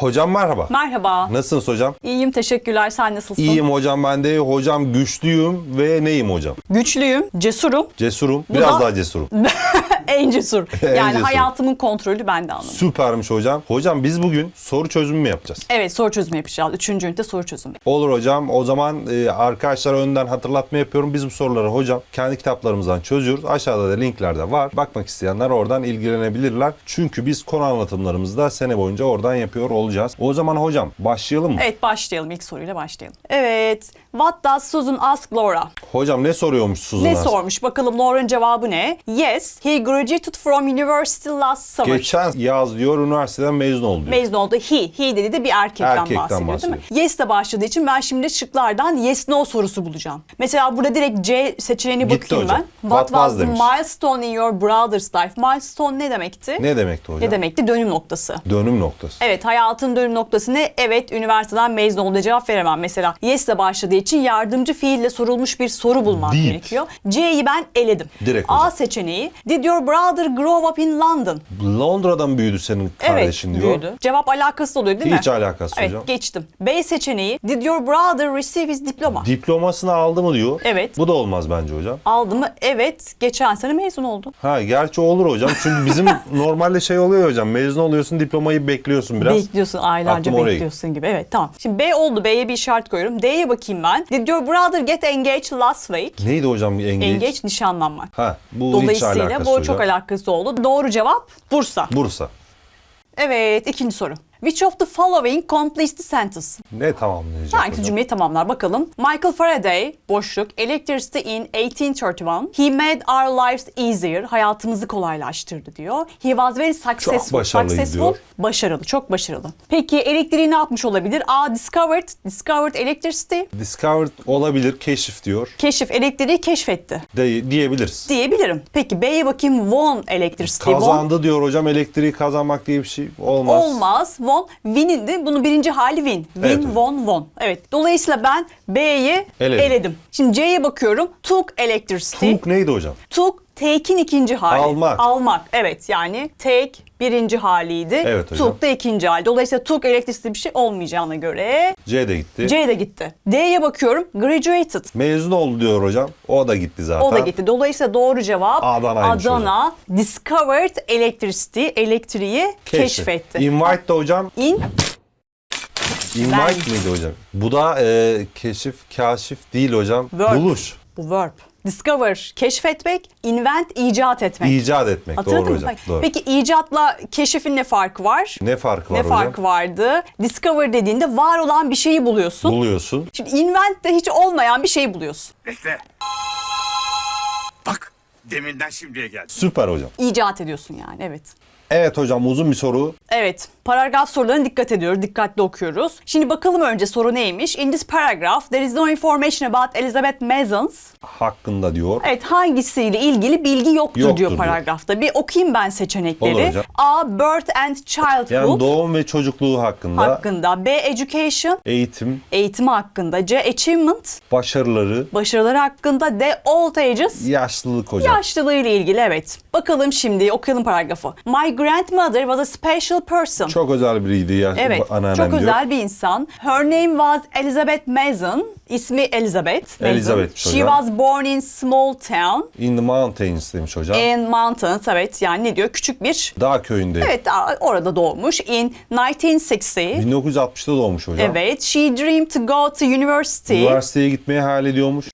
Hocam merhaba. Merhaba. Nasılsınız hocam? İyiyim teşekkürler. Sen nasılsın? İyiyim hocam ben de. Hocam güçlüyüm ve neyim hocam? Güçlüyüm, cesurum. Cesurum. Biraz da- daha cesurum. en cesur. En yani cesur. hayatımın kontrolü bende anladım. Süpermiş hocam. Hocam biz bugün soru çözümü mü yapacağız? Evet soru çözümü yapacağız. Üçüncü ünite soru çözümü. Olur hocam. O zaman e, arkadaşlara önden hatırlatma yapıyorum. Biz bu soruları hocam kendi kitaplarımızdan çözüyoruz. Aşağıda da linklerde var. Bakmak isteyenler oradan ilgilenebilirler. Çünkü biz konu anlatımlarımızı da sene boyunca oradan yapıyor olacağız. O zaman hocam başlayalım mı? Evet başlayalım. İlk soruyla başlayalım. Evet. What does Susan ask Laura? Hocam ne soruyormuş Suzan Ne sormuş? Bakalım Laura'nın cevabı ne? Yes, he graduated from university last summer. Geçen yaz diyor üniversiteden mezun oldu diyor. Mezun oldu. He. He dedi de bir erkekten, Erkekten bahsediyor, değil mi? bahsediyor. Yes de başladığı için ben şimdi şıklardan yes no sorusu bulacağım. Mesela burada direkt C seçeneğine Gitti bakayım hocam. ben. What What was was the demiş. milestone in your brother's life? Milestone ne demekti? Ne demekti hocam? Ne demekti? Dönüm noktası. Dönüm noktası. Evet hayatın dönüm noktası ne? Evet üniversiteden mezun olduğu cevap veremem. Mesela yes ile başladığı için yardımcı fiille sorulmuş bir soru bulmam Did. gerekiyor. C'yi ben eledim. Direkt A hocam. seçeneği. Did your brother grow up in London? Londra'da mı büyüdü senin kardeşin evet, diyor. büyüdü. Cevap alakası oluyor değil mi? Hiç alakası Evet hocam. geçtim. B seçeneği. Did your brother receive his diploma? Diplomasını aldı mı diyor. Evet. Bu da olmaz bence hocam. Aldı mı? Evet. Geçen sene mezun oldu. Ha gerçi olur hocam. Çünkü bizim normalde şey oluyor hocam. Mezun oluyorsun diplomayı bekliyorsun biraz. Bekliyorsun aylarca Aklım oraya bekliyorsun gibi. Evet tamam. Şimdi B oldu. B'ye bir işaret koyuyorum. D'ye bakayım ben. Did your brother get engaged last week? Neydi hocam engage? Engage nişanlanmak. Ha bu hiç Dolayısıyla alakası bu hocam. Çok alakası oldu. Doğru cevap Bursa. Bursa. Evet ikinci soru. Which of the following completes the sentence? Ne tamamlayacak Hangisi hocam? cümleyi tamamlar bakalım. Michael Faraday, boşluk, electricity in 1831. He made our lives easier. Hayatımızı kolaylaştırdı diyor. He was very successful. başarılıydı successful, diyor. Başarılı, çok başarılı. Peki elektriği ne yapmış olabilir? A. Discovered. Discovered electricity. Discovered olabilir, keşif diyor. Keşif, elektriği keşfetti De, diyebiliriz. diyebilirim. Peki B'ye bakayım. Won electricity. Won Kazandı diyor hocam. Elektriği kazanmak diye bir şey olmaz. Olmaz. Won. Win'in de bunun birinci hali win. Win, Evet. won, won. Evet. Dolayısıyla ben B'yi Eledim. eledim. Şimdi C'ye bakıyorum. Took electricity. Took neydi hocam? Took take'in ikinci hali. Almak. Almak. Evet yani take birinci haliydi. Evet hocam. Took da ikinci hali. Dolayısıyla took electricity bir şey olmayacağına göre C de gitti. C de gitti. D'ye bakıyorum. Graduated. Mezun oldu diyor hocam. O da gitti zaten. O da gitti. Dolayısıyla doğru cevap Adana'ymış Adana. Discovered electricity. Elektriği keşfetti. Invite de hocam. In Invite Ben- miydi hocam? Bu da e, keşif, kaşif değil hocam. Verb. Buluş. Bu verb. Discover, keşfetmek, invent, icat etmek. İcat etmek. Hatırladın Doğru mı? hocam. Doğru. Peki icatla keşifin ne farkı var? Ne farkı var ne hocam? farkı vardı? Discover dediğinde var olan bir şeyi buluyorsun. Buluyorsun. Şimdi invent de hiç olmayan bir şeyi buluyorsun. Bekle. Bak deminden şimdiye geldi. Süper hocam. İcat ediyorsun yani evet. Evet hocam uzun bir soru. Evet, paragraf sorularına dikkat ediyoruz, dikkatli okuyoruz. Şimdi bakalım önce soru neymiş? In this paragraph, there is no information about Elizabeth Mazens. Hakkında diyor. Evet, hangisiyle ilgili bilgi yoktur, Yoktur diyor diyor. paragrafta. Bir okuyayım ben seçenekleri. Olur hocam. A. Birth and childhood. Yani doğum ve çocukluğu hakkında, hakkında. B. Education. eğitim, Eğitimi hakkında. C. Achievement. başarıları, Başarıları hakkında. D. Old ages. yaşlılık hocam. Yaşlılığı ile ilgili evet. Bakalım şimdi okuyalım paragrafı. My grandmother was a special person. Çok özel biriydi ya Evet, anneannem çok diyor. özel bir insan. Her name was Elizabeth Mason. İsmi Elizabeth. Mason. Elizabeth She hocam. was born in small town In the mountains demiş hocam. in mountains. Evet yani ne diyor? Küçük bir Dağ köyünde. Evet orada doğmuş. In 1960. 1960'da doğmuş hocam. Evet. She dreamed to go to university Üniversiteye gitmeyi hayal ediyormuş.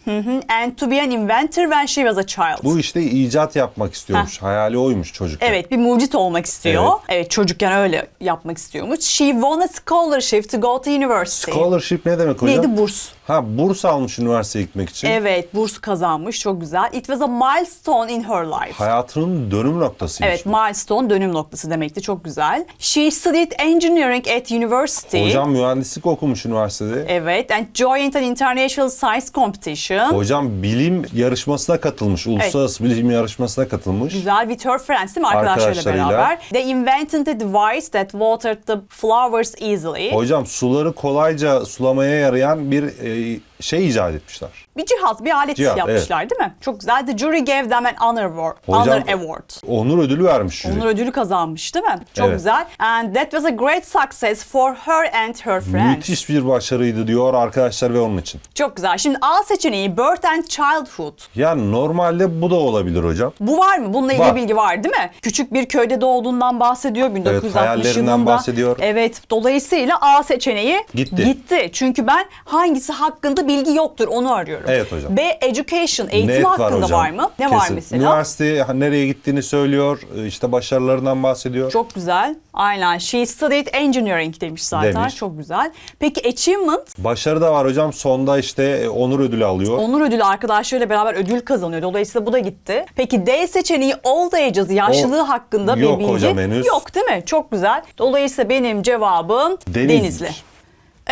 and to be an inventor when she was a child. Bu işte icat yapmak istiyormuş. Hayali oymuş çocuk. Evet bir mucit olmak istiyor. Evet. Evet. çocukken öyle yapmak istiyormuş. She won a scholarship to go to university. Scholarship ne demek hocam? Neydi burs? Ha burs almış üniversiteye gitmek için. Evet burs kazanmış çok güzel. It was a milestone in her life. Hayatının dönüm noktasıymış. Evet milestone dönüm noktası demekti çok güzel. She studied engineering at university. Hocam mühendislik okumuş üniversitede. Evet and joined an international science competition. Hocam bilim yarışmasına katılmış. Uluslararası bilim yarışmasına katılmış. Güzel with her friends değil mi arkadaşlarıyla Arkadaşlarıyla. beraber. They invented a device that watered the flowers easily. Hocam suları kolayca sulamaya yarayan bir e, the şey icat etmişler. Bir cihaz, bir alet Cihaz, yapmışlar değil mi? Çok güzel. The jury gave them an honor award. Hocam- honor award. Onur ödülü vermiş jüri. Onur ödülü kazanmış değil mi? Çok Evet. güzel. And that was a great success for her and her friends. Müthiş bir başarıydı diyor arkadaşlar ve onun için. Çok güzel. Şimdi A seçeneği birth and childhood. Yani normalde bu da olabilir hocam. Bu var mı? Bununla ilgili Var. bilgi var değil mi? Küçük bir köyde doğduğundan bahsediyor 1960 hayallerinden yılında. bahsediyor. Evet. Dolayısıyla A seçeneği Gitti. gitti. Çünkü ben hangisi hakkında bilgi yoktur onu arıyorum. Evet hocam. B education eğitim Net hakkında hocam. var mı? Ne var Kesin. mesela? Üniversiteye nereye gittiğini söylüyor. işte başarılarından bahsediyor. Çok güzel. Aynen. She studied engineering demiş zaten. Demiş. Çok güzel. Peki achievement? Başarı da var hocam. Sonda işte e, onur ödülü alıyor. Onur ödülü arkadaşlarıyla beraber ödül kazanıyor. Dolayısıyla bu da gitti. Peki D seçeneği old ages yaşlılığı O- hakkında bir yok bilgi hocam henüz. yok değil mi? Çok güzel. Dolayısıyla benim cevabım Denizli'dir. Denizli.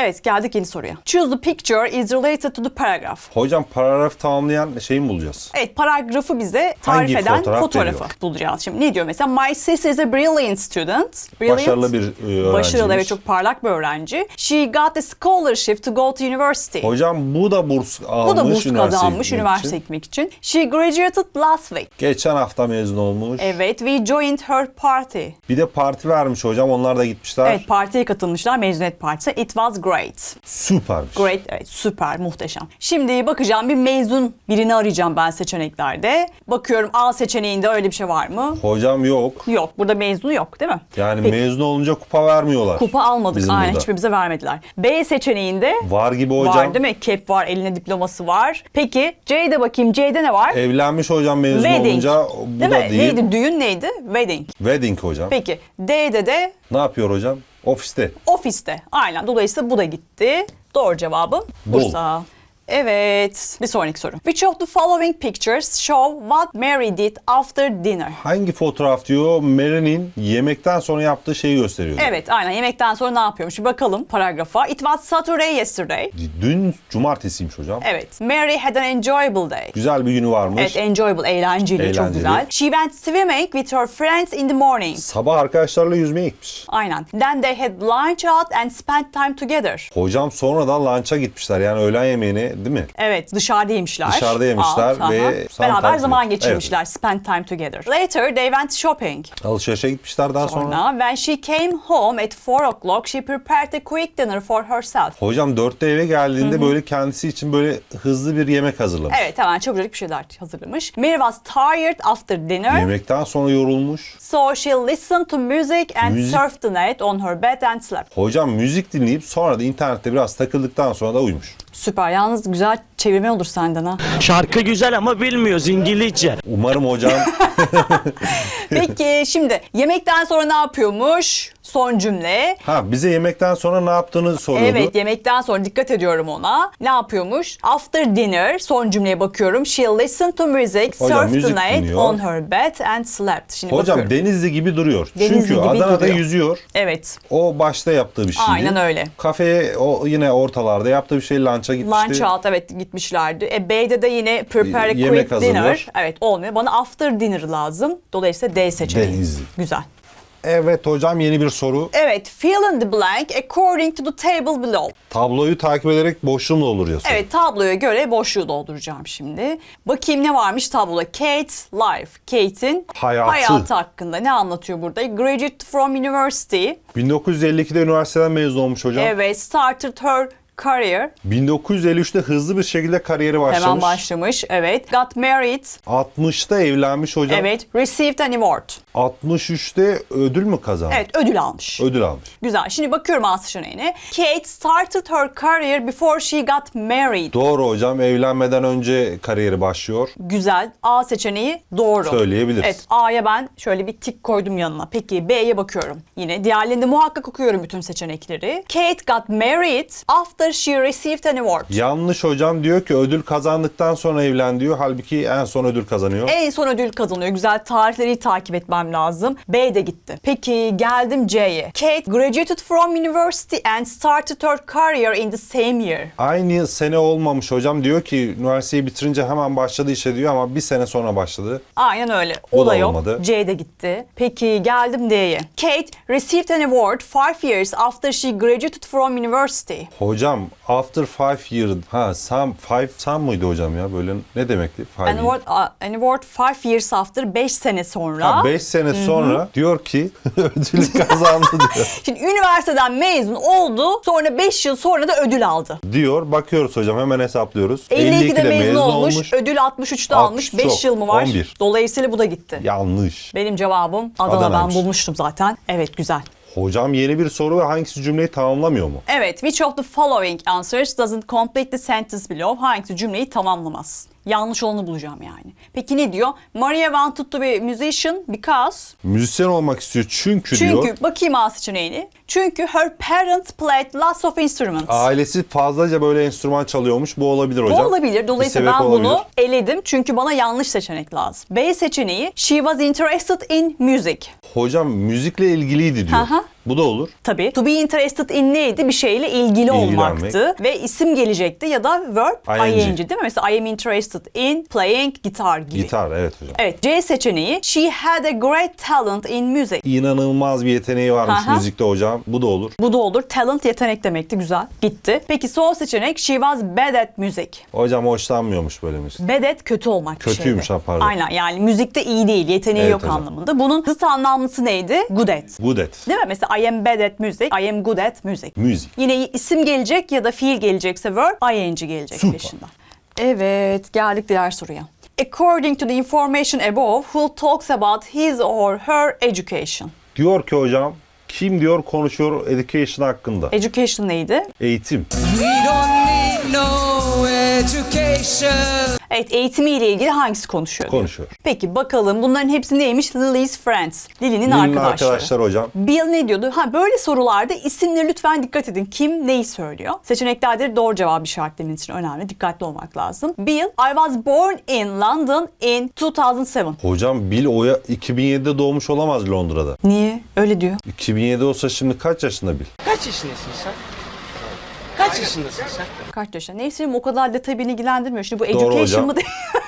Evet geldik yeni soruya. Choose the picture is related to the paragraph. Hocam paragraf tamamlayan şeyi mi bulacağız? Evet paragrafı bize tarif Hangi eden fotoğraf fotoğrafı veriyor? bulacağız. Şimdi ne diyor mesela? My sister is a brilliant student. Brilliant. Başarılı bir e, öğrenciymiş. Başarılı evet çok parlak bir öğrenci. She got a scholarship to go to university. Hocam bu da burs almış. Bu da burs kazanmış üniversite gitmek için. She graduated last week. Geçen hafta mezun olmuş. Evet, we joined her party. Bir de parti vermiş hocam. Onlar da gitmişler. Evet, partiye katılmışlar, mezuniyet partisi. It was great. Süpermiş. Great, evet, süper, muhteşem. Şimdi bakacağım bir mezun birini arayacağım ben seçeneklerde. Bakıyorum A seçeneğinde öyle bir şey var mı? Hocam yok. Yok, burada mezunu yok değil mi? Yani Peki, mezun olunca kupa vermiyorlar. Kupa almadık, Bizim aynen burada. hiçbirimize vermediler. B seçeneğinde Var gibi hocam. var değil mi? Cap var, eline diploması var. Peki C'de bakayım, C'de ne var? Evlenmiş hocam mezun Wedding. olunca bu da mi? değil. Neydi? Düğün neydi? Wedding. Wedding hocam. Peki D'de de Ne yapıyor hocam? Ofiste. Ofiste. Aynen. Dolayısıyla bu da gitti. Doğru cevabım Bul. Bursa. Evet. Bir sonraki soru. Which of the following pictures show what Mary did after dinner? Hangi fotoğraf diyor Mary'nin yemekten sonra yaptığı şeyi gösteriyor. Evet aynen yemekten sonra ne yapıyormuş? Bir bakalım paragrafa. It was Saturday yesterday. Dün cumartesiymiş hocam. Evet. Mary had an enjoyable day. Güzel bir günü varmış. Evet enjoyable, eğlenceli, çok Eğlenceli. güzel. She went swimming with her friends in the morning. Sabah arkadaşlarla yüzmeye gitmiş. Aynen. Then they had lunch out and spent time together. Hocam sonradan lunch'a gitmişler. Yani öğlen yemeğini değil mi? Evet dışarıda yemişler. Dışarıda yemişler Out, ve aha. beraber time zaman geçirmişler. Spend time together. Later they went shopping. Alışverişe gitmişler daha sonra. Sonra when she came home at 4 o'clock she prepared a quick dinner for herself. Hocam dörtte eve geldiğinde böyle kendisi için böyle hızlı bir yemek hazırlamış. Evet hemen çabucak bir şeyler hazırlamış. Mary was tired after dinner. Yemekten sonra yorulmuş. So she listened to music and Müzik- surfed the net on her bed and slept. Hocam müzik dinleyip sonra da internette biraz takıldıktan sonra da uyumuş. Süper. Yalnız güzel çevirme olur senden ha. Şarkı güzel ama bilmiyoruz İngilizce. Umarım hocam Peki şimdi yemekten sonra ne yapıyormuş? Son cümle. ha bize yemekten sonra ne yaptığını soruyordu. Evet yemekten sonra dikkat ediyorum ona. Ne yapıyormuş? After dinner son cümleye bakıyorum. She listened to music, Hocam, surfed müzik the night dinliyor. on her bed and slept. Şimdi Hocam bakıyorum. Denizli gibi duruyor. Denizli Çünkü gibi Adana'da duruyor. yüzüyor. Evet. O başta yaptığı bir şeydi. Aynen öyle. Kafeye o yine ortalarda yaptığı bir şey lunch'a gitmişti. Lunch out evet gitmişlerdi. E, B'de de yine prepare a quick dinner. Evet olmuyor. Bana after dinner lazım. Dolayısıyla D seçeneği. Denizli. Güzel. Evet hocam yeni bir soru. Evet fill in the blank according to the table below. Tabloyu takip ederek boşluğum olur ya soru. Evet tabloya göre boşluğu dolduracağım şimdi. Bakayım ne varmış tabloda. Kate life. Kate'in Hayatı. hakkında ne anlatıyor burada? Graduate from university. 1952'de üniversiteden mezun olmuş hocam. Evet started her career. 1953'te hızlı bir şekilde kariyeri başlamış. Hemen başlamış. Evet. Got married. 60'ta evlenmiş hocam. Evet. Received an award. 63'te ödül mü kazandı? Evet ödül almış. Ödül almış. Güzel. Şimdi bakıyorum A seçeneğine. Kate started her career before she got married. Doğru hocam evlenmeden önce kariyeri başlıyor. Güzel. A seçeneği doğru. Söyleyebiliriz. Evet A'ya ben şöyle bir tik koydum yanına. Peki B'ye bakıyorum. Yine diğerlerinde muhakkak okuyorum bütün seçenekleri. Kate got married after she received an award. Yanlış hocam diyor ki ödül kazandıktan sonra evlen diyor. Halbuki en son ödül kazanıyor. En son ödül kazanıyor. Güzel tarihleri takip etmem lazım. B de gitti. Peki geldim C'ye. Kate graduated from university and started her career in the same year. Aynı sene olmamış hocam. Diyor ki üniversiteyi bitirince hemen başladı işe diyor ama bir sene sonra başladı. Aynen öyle. Bu O da da yok. olmadı. C de gitti. Peki geldim D'ye. Kate received an award five years after she graduated from university. Hocam Hocam after five years ha some five some mıydı hocam ya böyle ne demekti? Five An years. award, uh, an award five years after 5 sene sonra. 5 sene sonra diyor ki ödülü kazandı diyor. Şimdi üniversiteden mezun oldu. Sonra 5 yıl sonra da ödül aldı. Diyor bakıyoruz hocam hemen hesaplıyoruz. 52'de mezun, olmuş, ödül 63'te 60 almış. 5 çok, yıl mı var? 11. Dolayısıyla bu da gitti. Yanlış. Benim cevabım Adana Adana'ymış. bulmuştum zaten. Evet güzel. Hocam yeni bir soru ve hangisi cümleyi tamamlamıyor mu? Evet, which of the following answers doesn't complete the sentence below? Hangisi cümleyi tamamlamaz? Yanlış olanı bulacağım yani. Peki ne diyor? Maria wanted to be musician because... Müzisyen olmak istiyor çünkü, Çünkü, diyor. bakayım A seçeneğini. Çünkü her parents played lots of instruments. Ailesi fazlaca böyle enstrüman çalıyormuş. Bu olabilir Bu hocam. olabilir. Bir Dolayısıyla sebep ben bunu olabilir. eledim. Çünkü bana yanlış seçenek lazım. B seçeneği she was interested in music. Hocam müzikle ilgiliydi diyor. Aha. Bu da olur. Tabii. To be interested in neydi? Bir şeyle ilgili olmaktı. Ve isim gelecekti ya da verb ING. ing, değil mi? Mesela I am interested in playing guitar gibi. Gitar evet hocam. Evet. C seçeneği she had a great talent in music. İnanılmaz bir yeteneği varmış Aha. müzikte hocam. Bu da olur. Bu da olur. Talent yetenek demekti. Güzel. Gitti. Peki son seçenek she was bad at music. Hocam hoşlanmıyormuş böyle müzik. Bad at kötü olmak Kötüymüş şeydi. ha, pardon. Aynen yani müzikte iyi değil, yeteneği Evet yok hocam. anlamında. Bunun zıt anlamlısı neydi? Good at. Good at. Değil mi? Mesela I am bad at music, I am good at music. Müzik. Yine isim gelecek ya da fiil gelecekse verb, ing gelecek Süper. peşinden. Evet, geldik diğer soruya. According to the information above, who talks about his or her education? Diyor ki hocam kim diyor konuşuyor education hakkında. Education neydi? Eğitim. We don't need no education. Evet, eğitimiyle ilgili hangisi konuşuyor? Konuşuyor. Peki bakalım bunların hepsi neymiş? Lily's friends. Lily'nin arkadaşları. arkadaşlar hocam. Bill ne diyordu? Ha böyle sorularda isimleri lütfen dikkat edin. Kim neyi söylüyor? Seçeneklerde doğru cevabı işaretlemeniz için önemli. Dikkatli olmak lazım. Bill, I was born in London in 2007. Hocam Bill Oya 2007'de doğmuş olamaz Londra'da. Niye? Öyle diyor. 2007 olsa şimdi kaç yaşında Bill? Kaç yaşındasın sen? Kaç yaşındasın sen? Kaç yaşında? Neyse o kadar detay beni ilgilendirmiyor. Şimdi bu Doğru education hocam. mı değil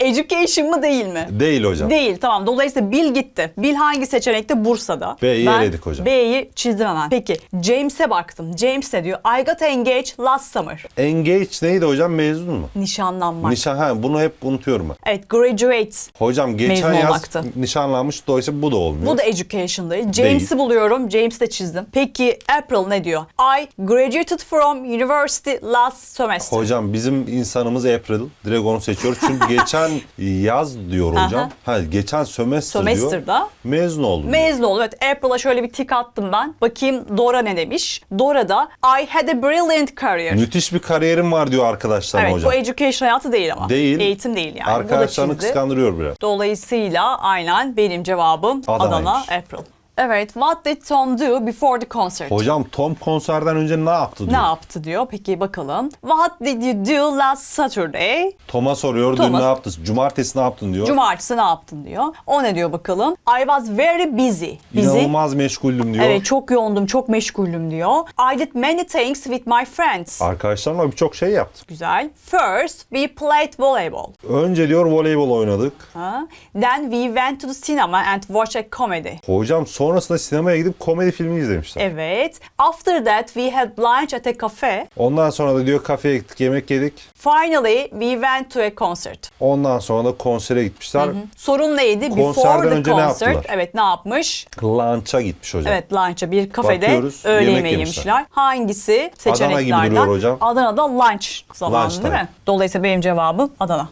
Education mı değil mi? Değil hocam. Değil tamam. Dolayısıyla Bill gitti. Bill hangi seçenekte? Bursa'da. B'yi Ben eledik hocam. B'yi çizdim hemen. Peki James'e baktım. James ne diyor? I got engaged last summer. Engage neydi hocam mezun mu? Nişanlanmak. Nişan ha bunu hep unutuyorum ben. evet graduate. Hocam geçen Mezun yaz olmaktı. nişanlanmış dolayısıyla bu da olmuyor. Bu da education değil. James'i buluyorum. James'i de çizdim. Peki April ne diyor? I graduated from university last semester. Hocam bizim insanımız April. Direkt onu seçiyoruz. Çünkü geçen yaz diyor hocam. Ha geçen sömestr diyor. Sömestr'da. Mezun oldum. diyor. Mezun oldu. Evet April'a şöyle bir tik attım ben. Bakayım Dora ne demiş? Dora da I had a brilliant career. Müthiş bir kariyerim var diyor arkadaşlarım evet hocam. bu education hayatı değil ama. Değil. Eğitim değil yani. Arkadaşlarını bu da çizdi. kıskandırıyor biraz. Dolayısıyla aynen benim cevabım Adana Adana'ymış. April. Evet, what did Tom do before the concert? Hocam Tom konserden önce ne yaptı Ne diyor. yaptı diyor. Peki bakalım. What did you do last Saturday? Tom'a soruyor dün Thomas. ne yaptın? Cumartesi ne yaptın diyor. Cumartesi ne yaptın diyor. O ne diyor bakalım. I was very busy. Busy. İnanılmaz meşguldüm diyor. Evet çok yoğundum, çok meşgulüm diyor. I did many things with my friends. Arkadaşlarımla birçok şey yaptım. Güzel. First, we played volleyball. Önce diyor voleybol oynadık. Ha? Then we went to the cinema and watched a comedy. Hocam sonrasında sinemaya gidip komedi filmi izlemişler. Evet. After that, we had lunch at a cafe. Ondan sonra da diyor kafeye gittik yemek yedik. Finally, we went to a concert. Ondan sonra da konsere gitmişler. Sorun neydi? Konserden Before the önce ne concert. yaptılar? Evet ne yapmış? Lunch'a gitmiş hocam. Evet lunch'a bir kafede Bakıyoruz, öğle yemek yemeği yemişler. yemişler. Hangisi seçeneklerden? gibi duruyor hocam. Adana'da lunch zamanı Lunch değil mi? Dolayısıyla benim cevabım Adana.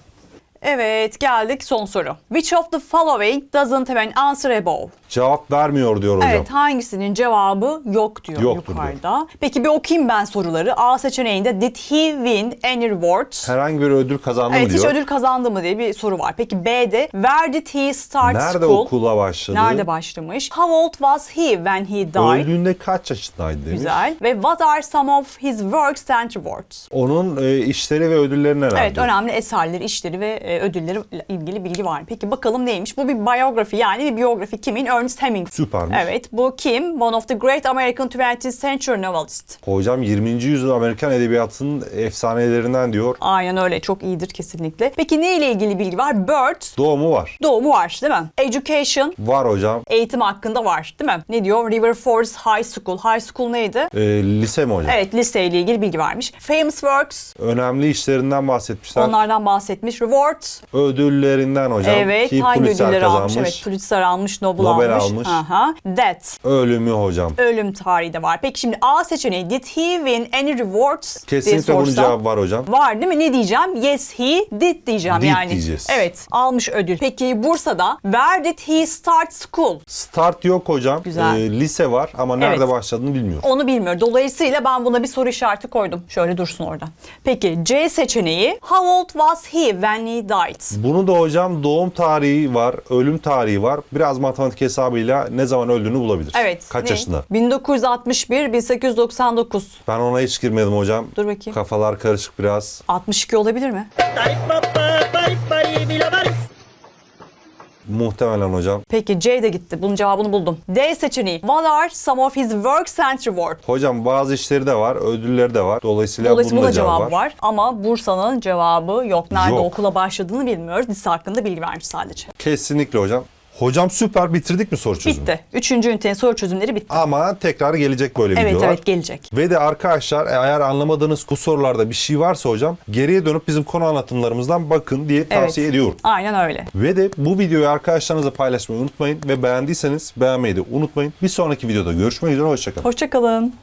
Evet geldik son soru. Which of the following doesn't have an answer above? Cevap vermiyor diyor hocam. Evet hangisinin cevabı yok diyor Yoktur yukarıda. Peki bir okuyayım ben soruları. A seçeneğinde did he win any rewards? Herhangi bir ödül kazandı mı Evet hiç diyor. ödül kazandı mı diye bir soru var. Peki B'de where did he start Nerede school? okula başladı? Nerede başlamış? How old was he when he died? Öldüğünde kaç yaşındaydı demiş. Güzel. Ve what are some of his works and rewards? Onun e, işleri ve ödülleri neler? Evet önemli eserleri, işleri ve e, ödülleri ile ilgili bilgi var. Peki bakalım neymiş? Bu bir biyografi yani bir biyografi kimin? Ernest Hemingway. Süpermiş. Evet bu kim? One of the great American 20th century novelist. Hocam 20. yüzyıl Amerikan edebiyatının efsanelerinden diyor. Aynen öyle çok iyidir kesinlikle. Peki ne ile ilgili bilgi var? Bird Doğumu var. doğumu var değil mi? Education Var hocam. eğitim hakkında var değil mi? Ne diyor? River Forest High School. High School neydi? Ee, lise mi hocam? Evet liseyle ilgili bilgi vermiş. Famous Works Önemli işlerinden bahsetmişler. onlardan bahsetmiş. Ödüllerinden hocam. evet Ki hangi Pulitzer ödülleri kazanmış. almış? Evet Pulitzer almış, Nobel, Nobel almış. almış. Aha. Death Ölümü hocam. ölüm tarihi de var. Peki şimdi A seçeneği did he win any rewards Kesinlikle bunun cevabı var hocam. Var değil mi? Ne diyeceğim? Yes he did diyeceğim Did yani. diyeceğiz. Evet almış ödül. Peki Bursa'da where did he start school? Start yok hocam. Güzel. Ee, lise var ama nerede Evet. başladığını bilmiyorum. Onu bilmiyor. Dolayısıyla ben buna bir soru işareti koydum. Şöyle dursun orada. Peki C seçeneği how old was he when he died? Bunu da hocam doğum tarihi var, ölüm tarihi var. Biraz matematik hesabıyla ne zaman öldüğünü bulabilir. Evet. Kaç ne? yaşında? 1961, 1899. Ben ona hiç girmedim hocam. Dur bakayım. Kafalar karışık biraz. 62 olabilir mi? Muhtemelen hocam. Peki C de gitti. Bunun cevabını buldum. D seçeneği. What are some of his works and reward? Hocam bazı işleri de var, ödülleri de var. Dolayısıyla, Dolayısıyla bunun da cevabı var. var. Ama Bursa'nın cevabı yok. Nerede Yok. okula başladığını bilmiyoruz. Lise hakkında bilgi vermiş sadece. Kesinlikle hocam. Hocam süper bitirdik mi soru çözümü? Bitti. Üçüncü ünitenin soru çözümleri bitti. Ama tekrar gelecek böyle evet videolar. evet gelecek. Ve de arkadaşlar eğer anlamadığınız bu sorularda bir şey varsa hocam geriye dönüp bizim konu anlatımlarımızdan bakın diye tavsiye evet. ediyorum. Aynen öyle. Ve de bu videoyu arkadaşlarınızla paylaşmayı unutmayın ve beğendiyseniz beğenmeyi de unutmayın. Bir sonraki videoda görüşmek üzere hoşçakalın. Hoşçakalın.